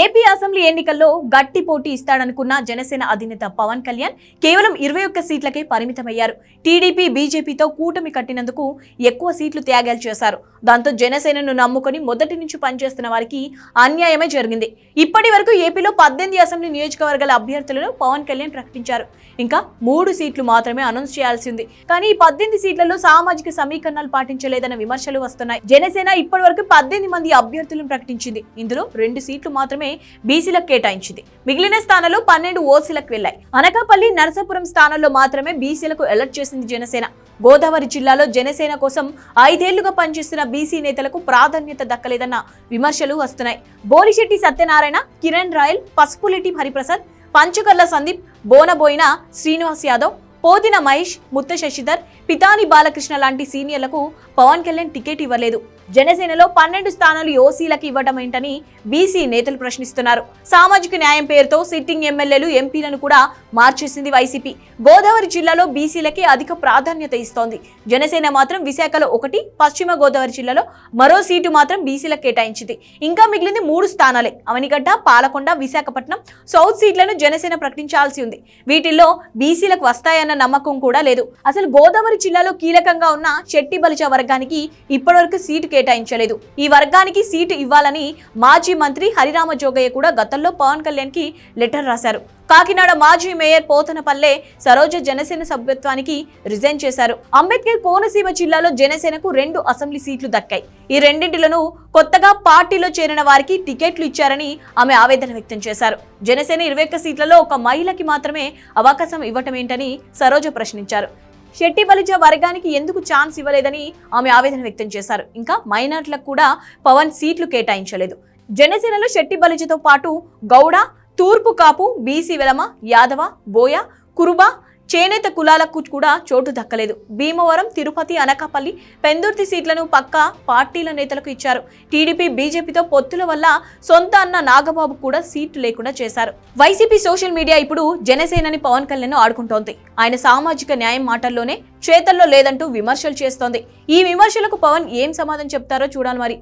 AP assembly ఎన్నికల్లో గట్టి పోటీ ఇస్తాడనుకున్న జనసేన అధినేత పవన్ కళ్యాణ్ కేవలం ఇరవై ఒక్క సీట్లకే పరిమితమయ్యారు. టీడీపీ బీజేపీతో కూటమి కట్టినందుకు ఎక్కువ సీట్లు త్యాగాలు చేశారు. దాంతో జనసేనను నమ్ముకొని మొదటి నుంచి పనిచేస్తున్న వారికి అన్యాయమే జరిగింది. ఇప్పటి వరకు ఏపీలో పద్దెనిమిది అసెంబ్లీ నియోజకవర్గాల అభ్యర్థులను పవన్ కళ్యాణ్ ప్రకటించారు. ఇంకా మూడు సీట్లు మాత్రమే అనౌన్స్ చేయాల్సి ఉంది. కానీ ఈ పద్దెనిమిది సీట్లలో సామాజిక సమీకరణాలు పాటించలేదన్న విమర్శలు వస్తున్నాయి. జనసేన ఇప్పటి వరకు పద్దెనిమిది మంది అభ్యర్థులను ప్రకటించింది. ఇందులో రెండు సీట్లు మాత్రమే బీసీలకు కేటాయించింది. మిగిలిన స్థానాలు పన్నెండు ఓసీలకు వెళ్ళాయి అనకాపల్లి నరసాపురం స్థానాల్లో మాత్రమే బీసీలకు అలర్ట్ చేసింది జనసేన. గోదావరి జిల్లాలో జనసేన కోసం ఐదేళ్ళుగా పనిచేస్తున్న బీసీ నేతలకు ప్రాధాన్యత దక్కలేదన్న విమర్శలు వస్తున్నాయి. బోలిశెట్టి సత్యనారాయణ కిరణ్ రాయల్ పసుపులెట్టి హరిప్రసాద్ పంచకర్ల సందీప్ బోనబోయిన శ్రీనివాస్ యాదవ్ పోదిన మహేష్ ముత్త శశిధర్ పితాని బాలకృష్ణ లాంటి సీనియర్లకు పవన్ కళ్యాణ్ టికెట్ ఇవ్వలేదు. జనసేనలో పన్నెండు స్థానాలు ఓసీలకు ఇవ్వడం ఏంటని బీసీ నేతలు ప్రశ్నిస్తున్నారు. సామాజిక న్యాయం పేరుతో సిట్టింగ్ ఎమ్మెల్యేలు ఎంపీలను కూడా మార్చేసింది వైసీపీ. గోదావరి జిల్లాలో బీసీలకే అధిక ప్రాధాన్యత ఇస్తోంది. జనసేన మాత్రం విశాఖలో ఒకటి పశ్చిమ గోదావరి జిల్లాలో మరో సీటు మాత్రం బీసీలకు కేటాయించింది. ఇంకా మిగిలింది మూడు స్థానాలే. అవనిగడ్డ పాలకొండ విశాఖపట్నం సౌత్ సీట్లను జనసేన ప్రకటించాల్సి ఉంది. వీటిల్లో బీసీలకు వస్తాయన్న నమ్మకం కూడా లేదు. అసలు గోదావరి జిల్లాలో కీలకంగా ఉన్న శెట్టి బలిచ వర్గానికి ఇప్పటివరకు సీటు కేటాయించలేదు. ఈ వర్గానికి సీటు ఇవ్వాలని మాజీ మంత్రి హరిరామ జోగయ్య కూడా గతంలో పవన్ కళ్యాణ్కి లెటర్ రాశారు. కాకినాడ మాజీ మేయర్ పోతనపల్లె సరోజ జనసేన సభ్యత్వానికి రిజైన్ చేశారు. అంబేద్కర్ కోనసీమ జిల్లాలో జనసేనకు రెండు అసెంబ్లీ సీట్లు దక్కాయి. ఈ రెండింటిలను కొత్తగా పార్టీలో చేరిన వారికి టికెట్లు ఇచ్చారని ఆమె ఆవేదన వ్యక్తం చేశారు. జనసేన ఇరవై ఒక్క సీట్లలో ఒక మహిళకి మాత్రమే అవకాశం ఇవ్వటం ఏంటని సరోజ ప్రశ్నించారు. శెట్టి బలిజ వర్గానికి ఎందుకు ఛాన్స్ ఇవ్వలేదని ఆమె ఆవేదన వ్యక్తం చేశారు. ఇంకా మైనార్టీలకు కూడా పవన్ సీట్లు కేటాయించలేదు. జనసేనలో శెట్టి బలిజతో పాటు గౌడ తూర్పు కాపు బీసీ వెలమ యాదవ బోయ కురుబ చేనేత కులాలకు కూడా చోటు దక్కలేదు. భీమవరం తిరుపతి అనకాపల్లి పెందుర్తి సీట్లను పక్క పార్టీల నేతలకు ఇచ్చారు. టీడీపీ బీజేపీతో పొత్తుల వల్ల సొంత అన్న నాగబాబు కూడా సీట్లు లేకుండా చేశారు. వైసీపీ సోషల్ మీడియా ఇప్పుడు జనసేనని పవన్ కళ్యాణ్ ఆడుకుంటోంది. ఆయన సామాజిక న్యాయం మాటల్లోనే చేతల్లో లేదంటూ విమర్శలు చేస్తోంది. ఈ విమర్శలకు పవన్ ఏం సమాధానం చెప్తారో చూడాలి మరి.